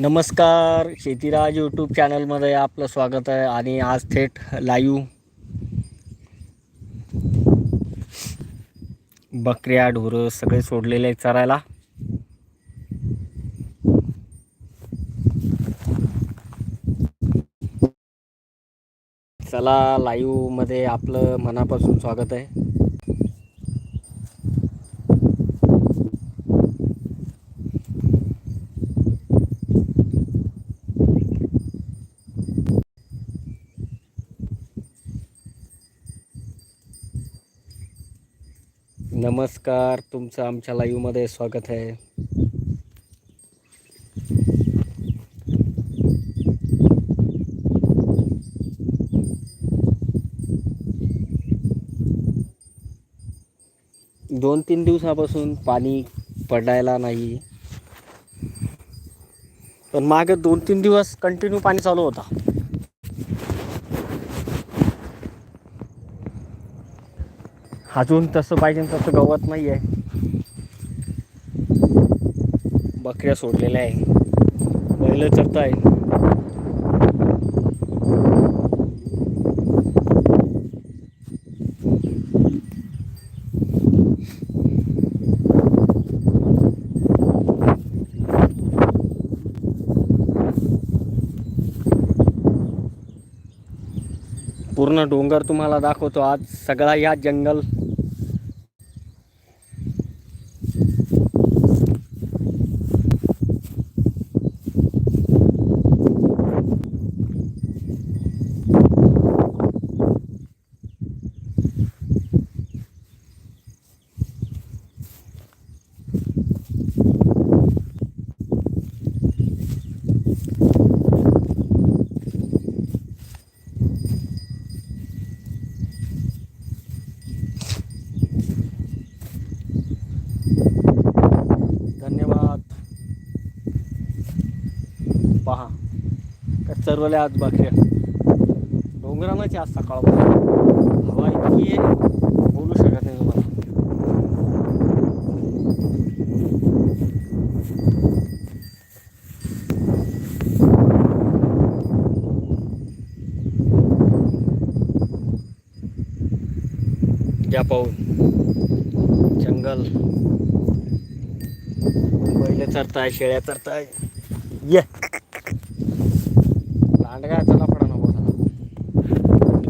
नमस्कार शेतीराज यूट्यूब चॅनलमध्ये आपलं स्वागत आहे आणि आज थेट लाईव्ह. बकऱ्या ढोरं सगळे सोडलेले आहेत चरायला. चला लाईव्हमध्ये आपलं मनापासून स्वागत आहे. नमस्कार तुमचं आमच्या लाईव्हमध्ये स्वागत आहे. दोन तीन दिवसापासून पाणी पडायला नाही. पण मागे दोन तीन दिवस कंटिन्यू पाणी चालू होता. अजून तसं पाहिजे तसं गवत नाही आहे. बकऱ्या सोडलेल्या आहे. बैल चरत आहे पूर्ण डोंगर तुम्हाला दाखवतो आज. सगळा या जंगल धन्यवाद पहा का चरवल्या आज बकऱ्या डोंगरानच आज सकाळ हवा इतकी आहे बोलू शकत नाही तुम्हाला. या पाहून. जंगल. बैल चरताय शेळ्या चरताय. ये. लांडगा चला पडा ना बोला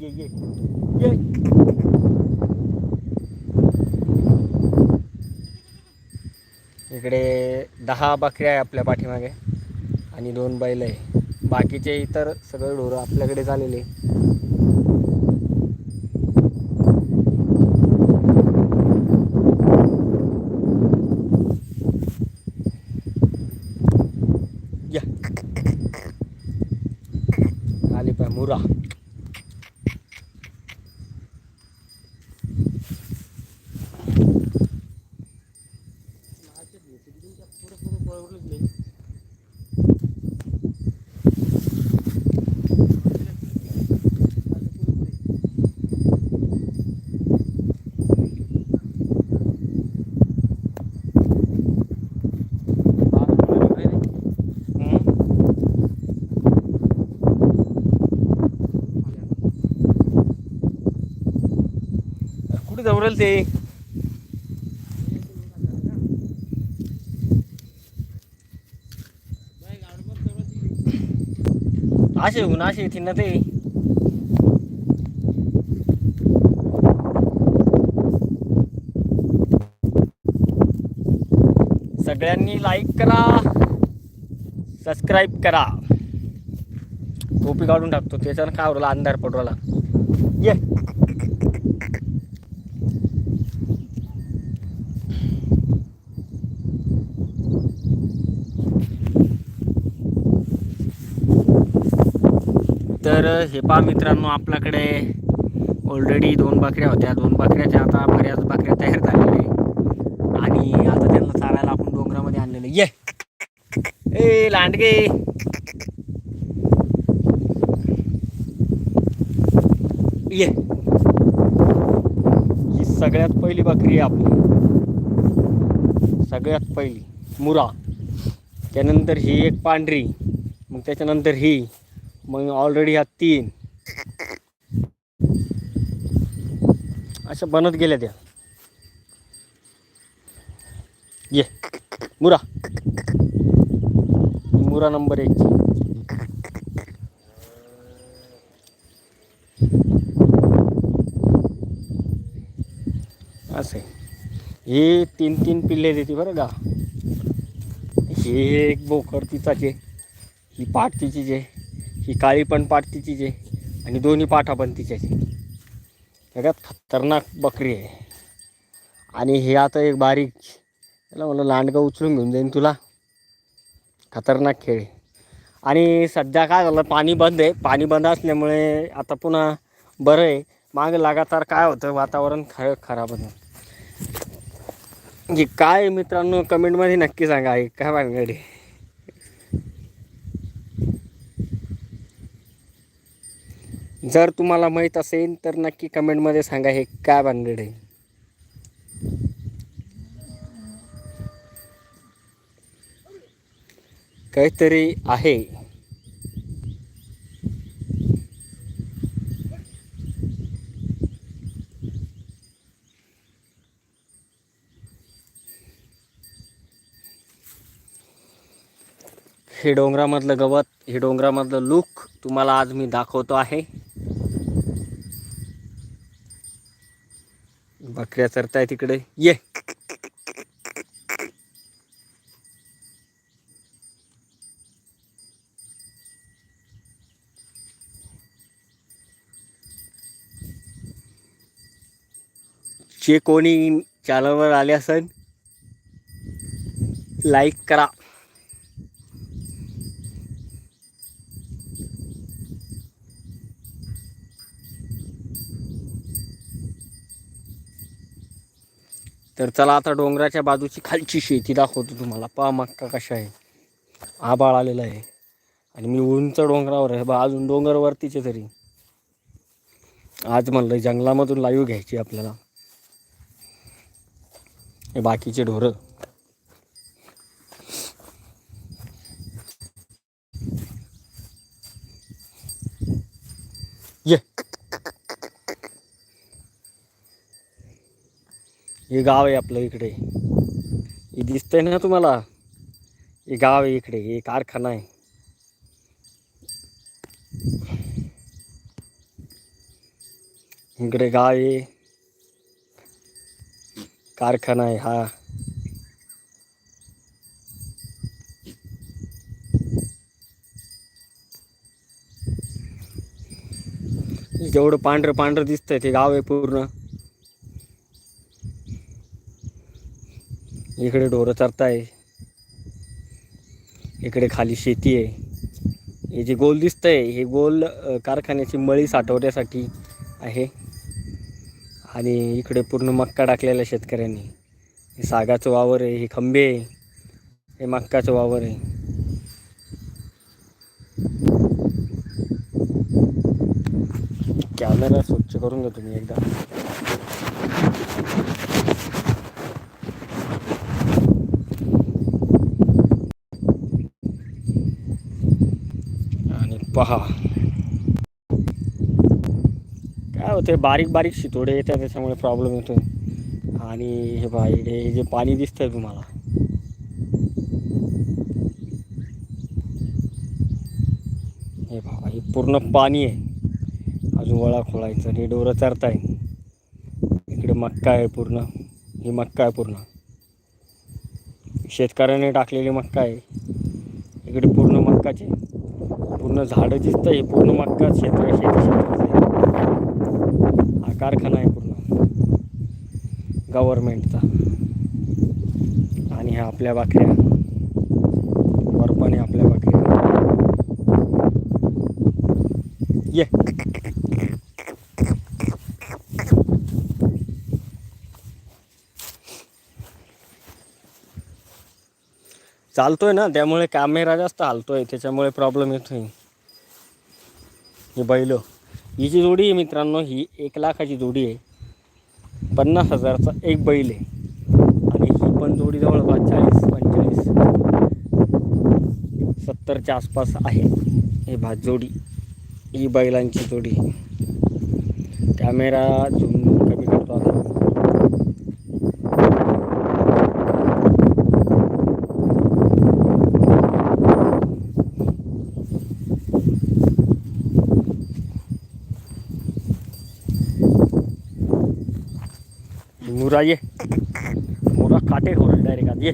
ये ये. ये. इकडे दहा बकऱ्या आहे आपल्या पाठीमागे आणि दोन बैल आहे. बाकीचे इतर सगळे ढोरं आपल्याकडे झालेले या आली पाय मुरा उरल ते. असे होऊन असे येतील ना ते. सगळ्यांनी लाईक करा. सबस्क्राईब करा. टोपी काढून टाकतो. त्याच्यानं काय उरला अंधार पडवाला ये तर हे पहा मित्रांनो आपल्याकडे ऑलरेडी दोन बकऱ्या होत्या. दोन बकऱ्याच्या आता बऱ्याच बकऱ्या तयार झालेल्या आहे आणि आता त्यांना चारायला आपण डोंगरामध्ये आणलेले ये! ए लांडगे! ये! ही सगळ्यात पहिली बकरी आहे आपली. सगळ्यात पहिली. मुरा. त्यानंतर ही एक पांढरी. मग त्याच्यानंतर ही. मग ऑलरेडी ह्या तीन. अशा बनत गेल्या त्या. ये. मुरा. मुरा नंबर एक. असं आहे. हे तीन तीन पिल्ले देते बरं का. हे एक बोकर तिचाच आहे ही पाठ तिची जे. ही काळी पण पाठ तिचीच आहे आणि दोन्ही पाठा पण तिच्याच सगळ्यात खतरनाक बकरी आहे. आणि हे आता एक बारीक त्याला म्हणलं लांडगं उचलून घेऊन जाईन तुला. खतरनाक खेळ आहे. आणि सध्या काय झालं पाणी बंद आहे. पाणी बंद असल्यामुळे आता पुन्हा बरं आहे. मागं लगातार काय होतं वातावरण ख खराब होतं. म्हणजे काय आहे मित्रांनो कमेंटमध्ये नक्की सांगा. काय भानगड जर तुम्हाला माहीत असेल तर नक्की कमेंटमध्ये सांगा हे काय भानगड आहे. काहीतरी आहे. हे डोंगरामधलं गवत हे डोंगरामधलं लुक तुम्हाला आज मी दाखवतो आहे. बकऱ्या चरताय तिकडे. ये. जे कोणी चॅनलवर आले असेल लाईक करा. तर चला आता डोंगराच्या बाजूची खालची शेती दाखवतो तुम्हाला. पहा मक्का कशा आहे. आबाळ आलेला आहे. आणि मी उंच डोंगरावर आहे. बा अजून डोंगरवरतीचे तरी. आज म्हणलं जंगलामधून लाईव्ह घ्यायची आपल्याला. हे बाकीचे ढोरं. हे गाव आहे आपलं इकडे. हे दिसतंय ना तुम्हाला? हे गाव आहे इकडे हे कारखाना आहे. इकडे गाव आहे. कारखाना आहे हा. जेवढं पांढरं पांढरं दिसतंय ते गाव आहे पूर्ण. इकडे ढोरं चरताय. इकडे खाली शेती आहे. हे जे गोल दिसतंय हे गोल कारखान्याची मळी साठवण्यासाठी आहे. आणि इकडे पूर्ण मक्का टाकलेला शेतकऱ्यांनी. हे सागाचं वावर आहे हे खंबे आहे. हे मक्काचं वावर आहे. कॅमेरा स्वच्छ करून घेतो मी एकदा आणि पहा. काय होते बारीक बारीक शितोडे येतात त्याच्यामुळे प्रॉब्लेम येतो आणि हे पहा हे जे पाणी दिसतंय तुम्हाला. हे पहा हे पूर्ण पाणी आहे. अजून वळा खोळायचं आणि डोरं चरताय. इकडे मक्का आहे पूर्ण. ही मक्का आहे पूर्ण. शेतकऱ्याने टाकलेली मक्का आहे. इकडे पूर्ण मक्काची. पूर्ण झाडं दिसतं हे पूर्ण मक्का क्षेत्र शेती क्षेत्र हा कारखाना आहे पूर्ण. गव्हर्मेंटचा आणि ह्या आपल्या बाकऱ्या वरपाने आपल्या बाकऱ्या ये. चालतोय ना त्यामुळे कॅमेरा जास्त हलतोय त्याच्यामुळे प्रॉब्लेम येतोय ही बैल. ही जी जोडी आहे मित्रांनो ही एक लाखाची जोडी आहे. पन्नास हजारचा एक बैल आहे. आणि ही पण जोडी जवळपास चाळीस पंचेचाळीस सत्तरच्या आसपास आहे. हे भात जोडी. ही बैलांची जोडी. कॅमेरा झूम कमी करतो आता मुरा ये मुरा काटे ढोर डायरेक्ट आत ये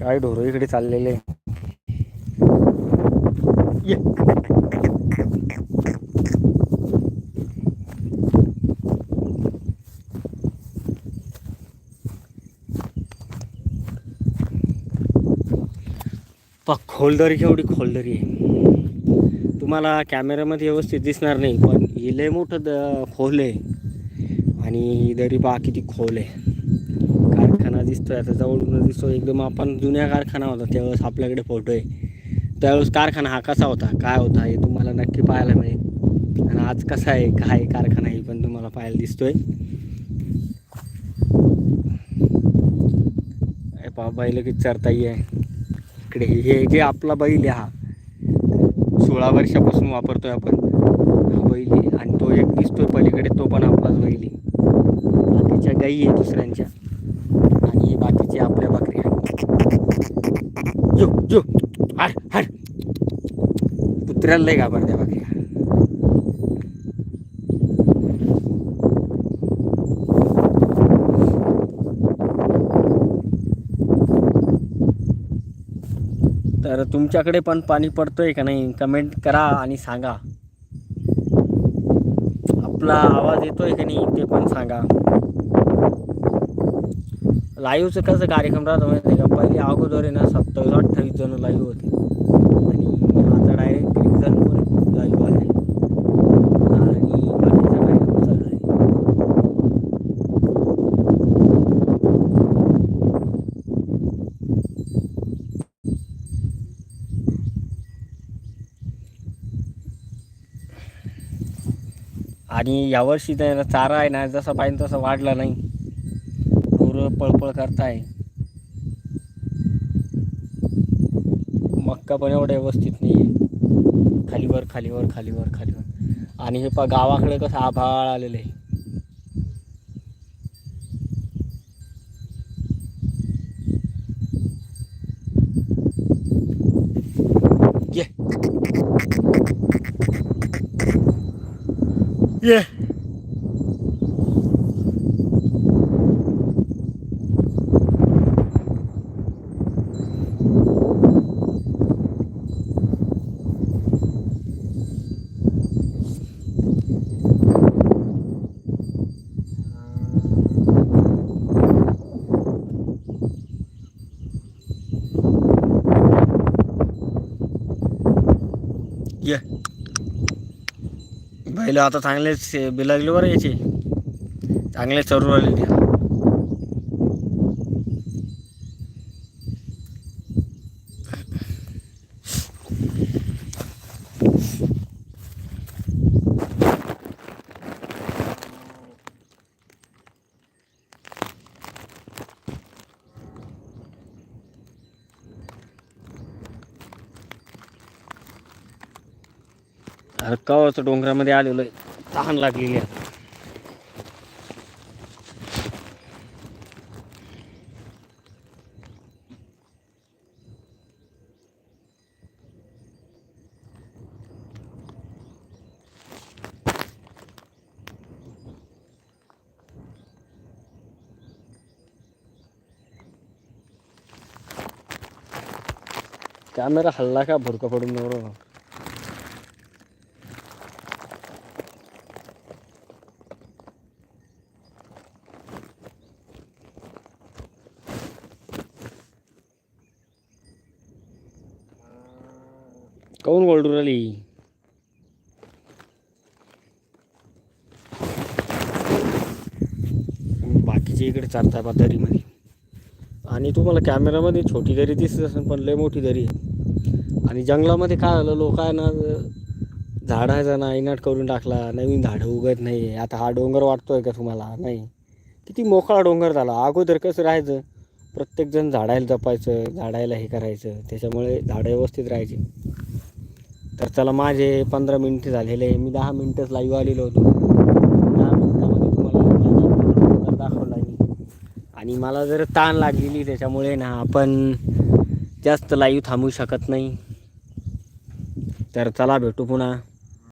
काय ढोर इकडे चाललेले ये। पा खोलदरी केवढी खोलदरी आहे. तुम्हाला कॅमेऱ्यामध्ये व्यवस्थित दिसणार नाही पण हे लय मोठं द खोल आहे. आणि दरी पहा किती खोल आहे. कारखाना दिसतोय आता जवळून दिसतो एकदम आपण जुन्या कारखाना होता त्यावेळेस आपल्याकडे फोटो आहे. त्यावेळेस कारखाना हा कसा होता? काय होता? हे तुम्हाला नक्की पाहायला मिळेल. आणि आज कसा आहे? काय कारखाना हे पण तुम्हाला पाहायला दिसतोय. हे बैल किती चरताई आहे. इकडे हे जे आपला बैल आहे हा सोळा वर्षापासून वापरतोय आपण. आहे एक दिसतोय पलीकडे तो पण आपलाच बैल बाकीच्या गाई आहे दुसऱ्यांच्या. आणि हे बाकीचे आपल्या बकऱ्या जो जो. हर हर. कुत्र्याला लय घाबरत्या बकऱ्या. तर तुमच्याकडे पण पाणी पडतोय का नाही? कमेंट करा आणि सांगा. आपला आवाज येतोय का नाही ते पण सांगा. लाईव्हचं कसं कार्यक्रम राहतो माहिती आहे का? पहिले अगोदर आहे ना सत्तावीस अठ्ठावीस जण लाईव्ह होते. आणि आता डायरेक्ट एक जण लाईव्ह आहे आणि बाकीचा कार्यक्रम चालू आहे आणि यावर्षी त्याला चारा आहे ना जसा पाहिजे तसा वाढला नाही. पूर पळपळ करताय. मक्का पण एवढं व्यवस्थित नाही आहे खालीवर खालीवर खालीवर खालीवर. आणि हे पा गावाकडे कसं आभाळ आलेलं आहे ये ये ये बैल आता चांगलेच बिलागले बरं याचे. चांगले चरू राहिले ते डोंगरामध्ये आलेलो आहे. तहान लागलेली आहे. कॅमेरा हल्ला का भुरका पडून बरोबर काऊन ओरडू राहिली? बाकीचे इकडे चालताय बा दरीमध्ये आणि तुम्हाला कॅमेरामध्ये छोटी दरी दिसत असेल पण लय मोठी दरी आहे. आणि जंगलामध्ये काय झालं लोकांना झाडाचा नायनाट करून टाकला नवीन झाडं उगत नाही. आता हा डोंगर वाटतोय का तुम्हाला? नाही. किती मोकळा डोंगर झाला. अगोदर कसं राहायचं? प्रत्येकजण झाडायला जपायचं झाडायला हे करायचं. त्याच्यामुळे झाडं व्यवस्थित राहायची. तर चला माझे पंधरा मिनिटं झालेले मी दहा मिनटंच लाईव्ह आलेलो होतो. दहा मिनटामध्ये तुम्हाला दाखवला मी. आणि मला जर ताण लागलेली त्याच्यामुळे ना आपण जास्त लाईव्ह थांबू शकत नाही. तर चला भेटू पुन्हा.